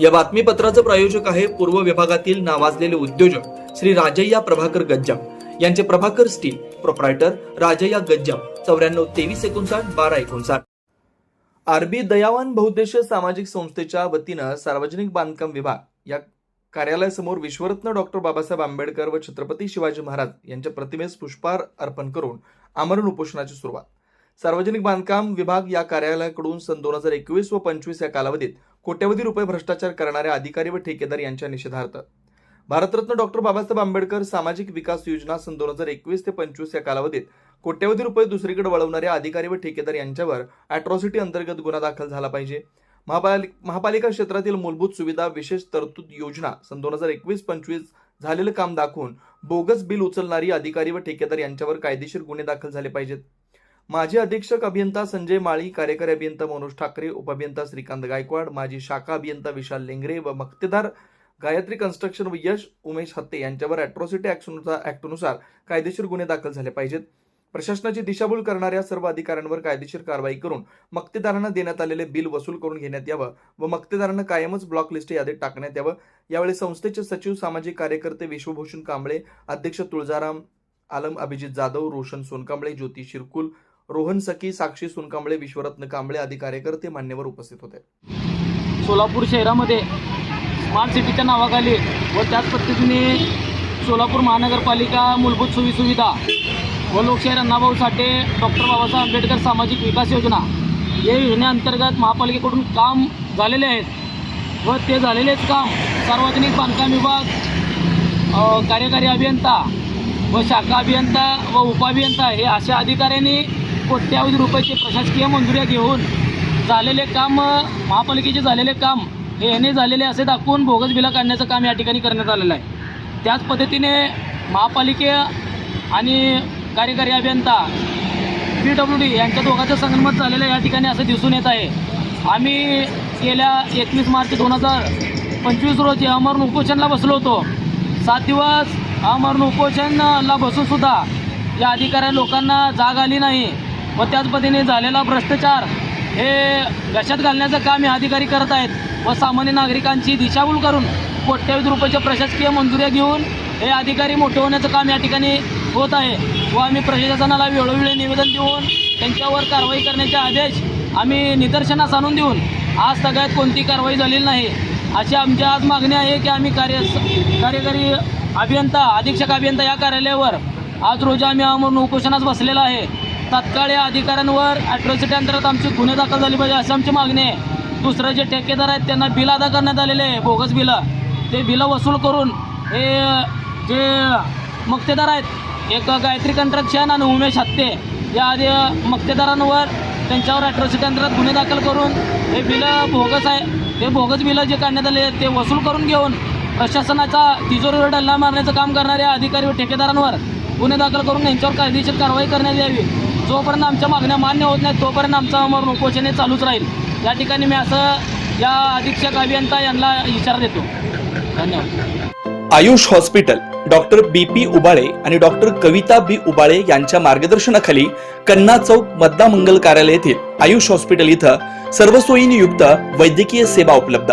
या बातमीपत्राचं प्रायोजक आहे पूर्व विभागातील नावाजलेले उद्योजक श्री राजय्या प्रभाकर गज्जाम. यांचे प्रभाकर स्टील प्रोप्रायटर राजय्या गज्जाम. चौऱ्याण्णव तेवीस एकोणसाठ बारा एकोणसाठ. आरबी दयावान बहुद्देशीय सामाजिक संस्थेच्या वतीनं सार्वजनिक बांधकाम विभाग या कार्यालयासमोर विश्वरत्न डॉक्टर बाबासाहेब आंबेडकर व छत्रपती शिवाजी महाराज यांच्या प्रतिमेस पुष्पहार अर्पण करून आमरण उपोषणाची सुरुवात. सार्वजनिक बांधकाम विभाग या कार्यालयाकडून सन दोन हजार एकवीस व पंचवीस या कालावधीत कोट्यवधी रुपये भ्रष्टाचार करणाऱ्या अधिकारी व ठेकेदार यांच्या निषेधार्थ. भारतरत्न डॉक्टर बाबासाहेब आंबेडकर सामाजिक विकास योजना सन दोन हजार एकवीस ते पंचवीस या कालावधीत कोट्यवधी रुपये दुसरीकडे वळवणाऱ्या अधिकारी व ठेकेदार यांच्यावर अॅट्रॉसिटी अंतर्गत गुन्हा दाखल झाला पाहिजे. महापालिक महापालिका क्षेत्रातील मूलभूत सुविधा विशेष तरतूद योजना सन दोन हजार एकवीस पंचवीस झालेलं काम दाखवून बोगस बिल उचलणारी अधिकारी व ठेकेदार यांच्यावर कायदेशीर गुन्हे दाखल झाले पाहिजेत. माजी अधीक्षक अभियंता संजय माळी कार्यकारी अभियंता मनोज ठाकरे उपअभियंता श्रीकांत गायकवाड माजी शाखा अभियंता विशाल लेंगरे व मक्तेदार गायत्री कन्स्ट्रक्शन व यश उमेश हत्ते यांच्यावर अॅट्रॉसिटी ऍक्टनुसार कायदेशीर गुन्हे दाखल झाले पाहिजेत. प्रशासनाची दिशाभूल करणाऱ्या सर्व अधिकाऱ्यांवर कायदेशीर कारवाई करून मक्तेदारांना देण्यात आलेले बिल वसूल करून घेण्यात यावं व मक्तेदारांना कायमच ब्लॉक लिस्ट यादीत टाकण्यात यावं. यावेळी संस्थेचे सचिव सामाजिक कार्यकर्ते विश्वभूषण कांबळे अध्यक्ष तुळजाराम आलम अभिजित जाधव रोशन सोनकांबळे ज्योती शिरकुल रोहन सखी साक्षी सुनकांबळे विश्वरत्न कांबळे आदी कार्यकर्ते मान्यवर उपस्थित होते. सोलापूर शहरामध्ये स्मार्ट सिटीच्या नावाखाली व त्याच पद्धतीने सोलापूर महानगरपालिका मूलभूत सोयीसुविधा व लोकशाहीर अण्णाभाऊ साठे डॉक्टर बाबासाहेब आंबेडकर सामाजिक विकास योजना या योजनेअंतर्गत महापालिकेकडून काम झालेले आहेत व ते झालेलेच काम सार्वजनिक बांधकाम विभाग कार्यकारी अभियंता व शाखा अभियंता व उपअभियंता हे अशा अधिकाऱ्यांनी कोट्यावधी रुपयाची प्रशासकीय मंजुऱ्या घेऊन झालेले काम महापालिकेचे झालेले काम हे याने झालेले असे दाखवून बोगस बिला काढण्याचं काम या ठिकाणी करण्यात आलेलं आहे. त्याच पद्धतीने महापालिके आणि कार्यकारी अभियंता पी डब्ल्यू डी यांच्या दोघांचं संगनमत झालेलं या ठिकाणी असं दिसून येत आहे. आम्ही गेल्या एकवीस मार्च दोन हजार पंचवीस रोजी अमरण उपोषणला बसलो होतो. सात दिवस अमरण उपोषणला बसूनसुद्धा या अधिकाऱ्या लोकांना जाग आली नाही. व त्याच पद्धतीने झालेला भ्रष्टाचार हे घशात घालण्याचं काम हे अधिकारी करत आहेत. व सामान्य नागरिकांची दिशाभूल करून कोट्यावधी रुपयाच्या प्रशासकीय मंजुऱ्या घेऊन हे अधिकारी मोठे होण्याचं काम या ठिकाणी होत आहे. व आम्ही प्रशासनाला वेळोवेळी निवेदन देऊन त्यांच्यावर कारवाई करण्याचे आदेश आम्ही निदर्शनास आणून देऊन आज सगळ्यात कोणती कारवाई झालेली नाही. अशी आमची आज मागणी आहे की आम्ही कार्य कार्यकारी अभियंता अधीक्षक अभियंता या कार्यालयावर आज रोजी आम्ही अमरून उपोषणास बसलेला आहे. तात्काळ या अधिकाऱ्यांवर ॲट्रॉसिटी अंतर्गत आमची गुन्हे दाखल झाली पाहिजे अशी आमची मागणी आहे. दुसरं जे ठेकेदार आहेत त्यांना बिल अदा करण्यात आलेले आहे बोगस बिलं. ते बिलं वसूल करून हे जे मक्तेदार आहेत एक गायत्री कंट्रक्शन आणि उमेश हत्ते या आधी मक्तेदारांवर त्यांच्यावर ॲट्रॉसिटी अंतर्गत गुन्हे दाखल करून हे बिलं बोगस आहे. ते बोगस बिलं जे काढण्यात आले आहेत, ते वसूल करून घेऊन प्रशासनाचा तिजोरीवर डल्ला मारण्याचं काम करणाऱ्या अधिकारी व ठेकेदारांवर गुन्हे दाखल करून यांच्यावर कायदेशीर कारवाई करण्यात यावी. जोपर्यंत आमच्या मागण्या मान्य होत नाहीत तोपर्यंत आमचं अमरण उपोषण हे चालूच राहील. या ठिकाणी मी असं या अधीक्षक अभियंता यांना इशारा देतो. धन्यवाद. Ayush hospital doctor B P Ubale आणि डॉक्टर कविता बी उबाळे यांच्या मार्गदर्शनाखाली कन्ना चौक मद्दा मंगल कार्यालय येथील आयुष हॉस्पिटल इथं सर्व युक्त वैद्यकीय सेवा उपलब्ध.